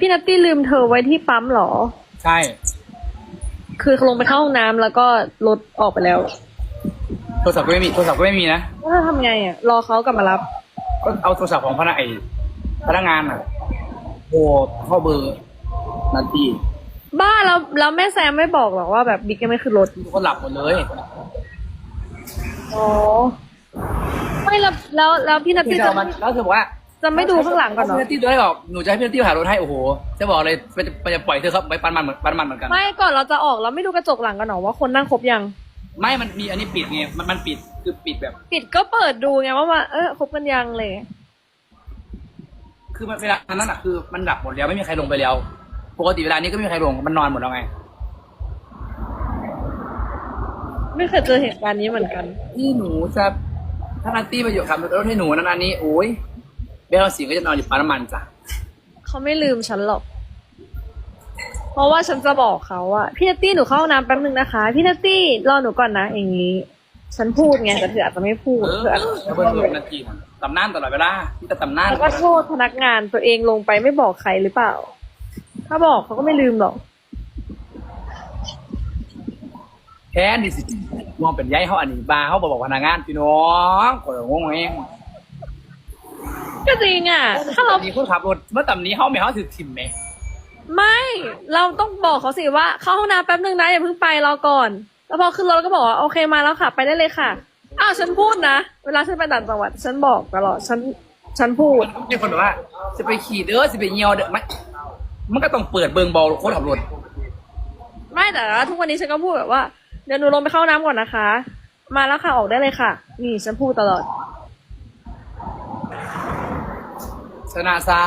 พี่นัตตี้ลืมเธอไว้ที่ปั๊มเหรอ ใช่ คือลงไปเข้าห้องน้ำแล้วก็รถออกไปแล้ว โทรศัพท์ก็ไม่มี โทรศัพท์ก็ไม่มีนะว่าทำไงอะ รอเขากลับมารับ ก็เอาโทรศัพท์ของพนักไอพนักงานอะโทรเข้าเบอร์นาทีบ้าแล้วแล้วแม่แซมไม่บอกหรอกว่าแบบบิ๊กยังไม่ขึ้นรถ ทุกคนหลับหมดเลย อ๋อ ไม่แล้วแล้วแล้วพี่นัตพี่ตี้จะจะเอามันแล้วเธอบอกว่า จะไม่ดูข้างหลังก่อนเหรอพี่นาตี้ดูให้บอกหนูจะให้พี่นาตี้หารถให้โอ้โหจะบอกเลยมันจะมันจะปล่อยเธอครับไปปันมันเหมือนปันมันเหมือนกัน ไม่ก่อนเราจะออกเราไม่ดูกระจกหลังกันหรอว่าคนนั่งครบยัง ไม่มันมีอันนี้ปิดไงมันมันปิดคือปิดแบบ ปิดก็เปิดดูไงว่ามาเออครบกันยังเลย คือมันเวลาอันนั้นอะคือมันดับหมดแล้วไม่มีใครลงไปแล้วปกติเวลานี้ก็ไม่มีใครลงมันนอนหมดแล้วไง ไม่เคยเจอเหตุการณ์นี้เหมือนกัน ที่หนูจะถ้านาตี้มาอยู่ขับรถให้หนูนั้นอันนี้โอ้ย เบลสิงก็จะนอนอยู่ปั๊มน้ำมันจ้ะเขาไม่ลืมฉันหรอก เพราะว่าฉันจะบอกเขาอะพี่นัตตี้หนูเข้าห้องน้ำแป๊บนึงนะคะ พี่นัตตี้รอหนูก่อนนะ อย่างนี้ ฉันพูดไงแต่เธออาจจะไม่พูดเออเธออาจจะแล้วเพิ่งเป็นนาทีนะตำนานตลอดเวลาที่จะตำนานแล้วก็โทษพนักงานตัวเองลงไปไม่บอกใครหรือเปล่า ถ้าบอกเขาก็ไม่ลืมหรอกแค่ดิสิมองเป็นย้ายเขาอันนี้บาเขาบอกพนักงานพี่น้องก็งงเอง ก็จริงอะถ้าเรามีคนขับรถเมื่อต่ำนี้เขาไม่เขาถือถิ่มไหมไม่เราต้องบอกเขาสิว่าเข้าห้องน้ำแป๊บนึงนะอย่าเพิ่งไปรอก่อน แล้วพอขึ้นรถเราก็บอกว่าโอเคมาแล้วค่ะ ไปได้เลยค่ะอ้าวฉันพูดนะเวลาฉันไปต่างจังหวัดฉันบอกตลอดฉันฉันพูดมีคนบอกว่าจะไปขี่เด้อจะไปเงียวเด้อไม่มันก็ต้องเปิดเบิงบอลคนขับรถไม่แต่ว่าทุกวันนี้ฉันก็พูดแบบว่าเดี๋ยวหนูลงไปเข้าน้ำก่อนนะคะ มาแล้วค่ะออกได้เลยค่ะ นี่ฉันพูดตลอด ชนะซา